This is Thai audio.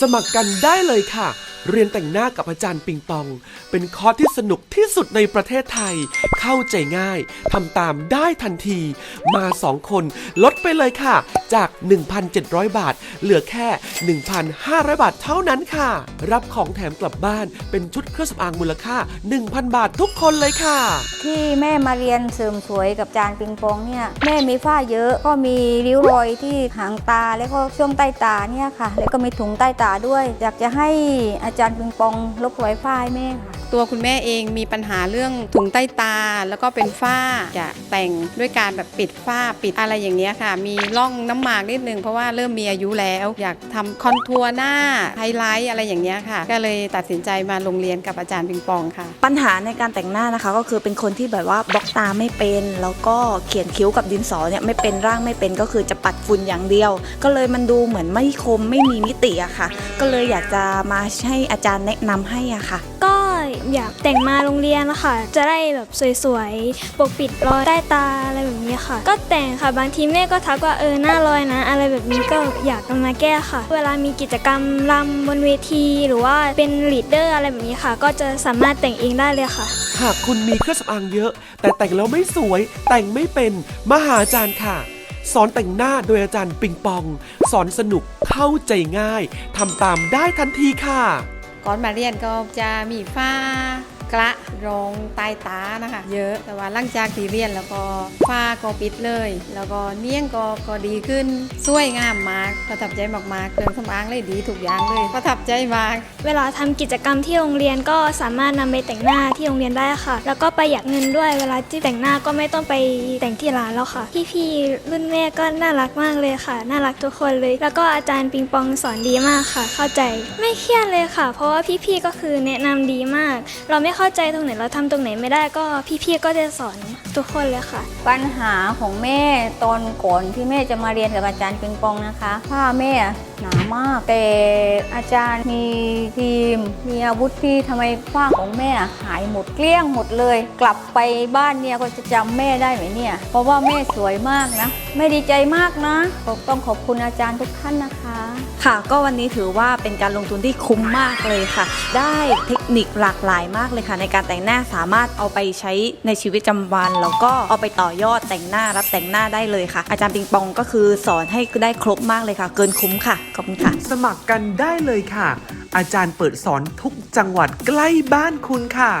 สมัครกันได้เลยค่ะ เรียนแต่งหน้ากับอาจารย์ปิงปอง เป็นคอร์สที่สนุกที่สุดในประเทศไทย เข้าใจง่ายทำตามได้ทันที มาสองคนลดไปเลยค่ะ จาก 1,700 บาท เหลือแค่ 1,500 บาทเท่านั้นค่ะ รับของแถมกลับบ้านเป็นชุดเครื่องสำอางมูลค่า 1,000 บาททุกคนเลยค่ะ ที่แม่มาเรียนเสริมสวยกับจานปิงปองเนี่ยแม่มีฝ้าเยอะก็มีริ้วรอยที่หางตาแล้วก็ช่วงใต้ตาเนี่ยค่ะ แล้วก็มีถุงใต้ตาด้วย อยากจะให้อาจารย์ปิงปองลบรอยฝ้าให้แม่ค่ะ ตัวคุณแม่เองมีปัญหาเรื่องถุงใต้ตา แล้วก็เป็นฝ้าจะแต่งด้วยการแบบปิดฝ้าปิดอะไรอย่างเนี้ยค่ะ มีร่องน้ำหมากนิดนึงเพราะว่าเริ่มมีอายุแล้ว อยากทำคอนทัวร์หน้าไฮไลท์อะไรอย่างเนี้ยค่ะ ก็เลยตัดสินใจมาโรงเรียนกับอาจารย์ปิงปองค่ะ ปัญหาในการแต่งหน้านะคะ ก็คือเป็นคนที่แบบว่าบล็อกตาไม่เป็น แล้วก็เขียนคิ้วกับดินสอเนี่ยไม่เป็นร่างไม่เป็นก็คือจะปัดฝุ่นอย่างเดียว ก็เลยมันดูเหมือนไม่คมไม่มีมิติอะค่ะ ก็เลยอยากจะมาให้อาจารย์แนะนำให้อะค่ะ อยากแต่งมาโรงเรียนนะคะ จะได้แบบสวยๆ ปกปิดรอยใต้ตาอะไรแบบนี้ค่ะ ก็แต่งค่ะบางทีแม่ก็ทักว่าเออหน้ารอยนะ อะไรแบบนี้ก็อยากเอามาแก้ค่ะ เวลามีกิจกรรมรำบนเวทีหรือว่าเป็นลีดเดอร์อะไรแบบนี้ค่ะ ก็จะสามารถแต่งเองได้เลยค่ะ หากคุณมีเครื่องสำอางเยอะ แต่แต่งแล้วไม่สวย แต่งไม่เป็นมาหาอาจารย์ค่ะสอนแต่งหน้าโดยอาจารย์ปิงปอง สอนสนุกเข้าใจง่ายทำตามได้ทันทีค่ะ ก่อนมาเรียนก็จะมีฟ้า กระรองใต้ตานะคะ เยอะแต่ว่าหลังจากที่เรียนแล้วก็ฝ้าก็ปิดเลย แล้วก็เนียงก็ก็ดีขึ้นสวยงามมากประทับใจมากๆเครื่องสำอางเลยดีทุกอย่างเลยประทับใจมาก เวลาทำกิจกรรมที่โรงเรียนก็สามารถนำไปแต่งหน้าที่โรงเรียนได้ค่ะ แล้วก็ประหยัดเงินด้วยเวลาที่แต่งหน้าก็ไม่ต้องไปแต่งที่ร้านแล้วค่ะพี่ๆรุ่นแม่ก็น่ารักมากเลยค่ะ น่ารักทุกคนเลย แล้วก็อาจารย์ปิงปองสอนดีมากค่ะ เข้าใจไม่เครียดเลยค่ะ เพราะว่าพี่ๆก็คือแนะนำดีมาก เราไม่เข้าใจตรงไหนเราทำตรงไหนไม่ได้ก็พี่ๆก็จะสอนทุกคนเลยค่ะ ปัญหาของแม่ตอนก่อนที่แม่จะมาเรียนกับอาจารย์ปิงปองนะคะผ้าแม่หนามาก แต่อาจารย์มีทีม มีอาวุธที่ทำไมผ้าของแม่หายหมดเกลี้ยงหมดเลย กลับไปบ้านเนี่ยก็จะจำแม่ได้ไหมเนี่ย เพราะว่าแม่สวยมากนะแม่ดีใจมากนะต้องขอบคุณอาจารย์ทุกท่านนะคะ ค่ะก็วันนี้ถือว่าเป็นการลงทุนที่คุ้มมากเลยค่ะ ได้เทคนิคหลากหลายมากเลยค่ะ ในการแต่งหน้าสามารถเอาไปใช้ในชีวิตประจำวัน แล้วก็เอาไปต่อยอดแต่งหน้ารับแต่งหน้าได้เลยค่ะ อาจารย์ปิงปองก็คือสอนให้ได้ครบมากเลยค่ะ เกินคุ้มค่ะขอบคุณค่ะ สมัครกันได้เลยค่ะ อาจารย์เปิดสอนทุกจังหวัดใกล้บ้านคุณค่ะ